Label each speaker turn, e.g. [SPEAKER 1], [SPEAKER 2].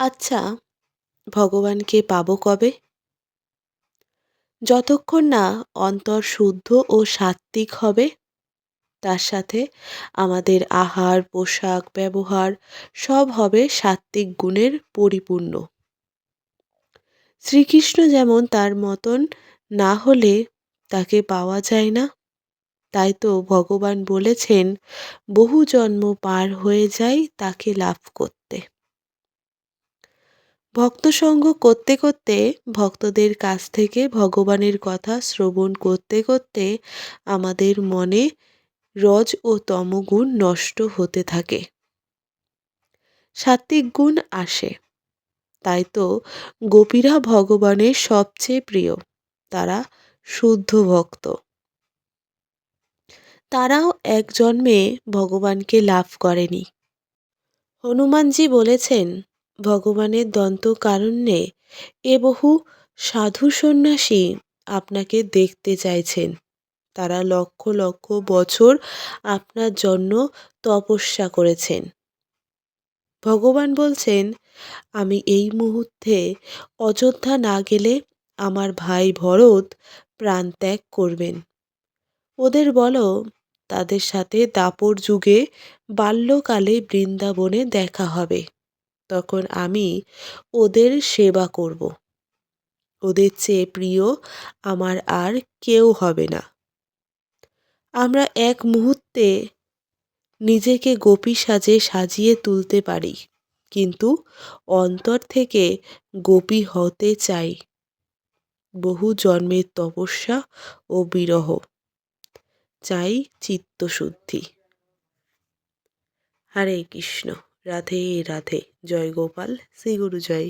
[SPEAKER 1] আচ্ছা ভগবানকে পাবো কবে? যতক্ষণ না অন্তর শুদ্ধ ও সাত্ত্বিক হবে, তার সাথে আমাদের আহার, পোশাক, ব্যবহার সব হবে সাত্ত্বিক গুণের পরিপূর্ণ। শ্রীকৃষ্ণ যেমন তার মতন না হলে তাকে পাওয়া যায় না, তাই তো ভগবান বলেছেন, বহু জন্ম পার হয়ে যায় তাকে লাভ করতে। ভক্তসঙ্গ করতে করতে, ভক্তদের কাছ থেকে ভগবানের কথা শ্রবণ করতে করতে আমাদের মনে রজ ও তমগুণ নষ্ট হতে থাকে। সাত্ত্বিক গুণ আসে। তাই তো গোপীরা ভগবানের সবচেয়ে প্রিয়। তারা শুদ্ধ ভক্ত। তারাও এক জন্মে ভগবানকে লাভ করেনি। হনুমানজি বলেছেন ভগবানের দন্তকারণ্যে এ বহু সাধু সন্ন্যাসী আপনাকে দেখতে চাইছেন। তারা লক্ষ লক্ষ বছর আপনার জন্য তপস্যা করেছেন। ভগবান বলছেন, আমি এই মুহূর্তে অযোধ্যা না গেলে আমার ভাই ভরত প্রাণ ত্যাগ করবেন। ওদের বলো, তাদের সাথে দাপর যুগে বাল্যকালে বৃন্দাবনে দেখা হবে। তখন আমি ওদের সেবা করব। ওদের চেয়ে প্রিয় আমার আর কেউ হবে না। আমরা এক মুহূর্তে নিজেকে গোপী সাজে সাজিয়ে তুলতে পারি, কিন্তু অন্তর থেকে গোপী হতে চাই। বহু জন্মের তপস্যা ও বিরহ, চাই চিত্তশুদ্ধি। হরে কৃষ্ণ। রাধে রাধে। জয় গোপাল শ্রী গুরু জয়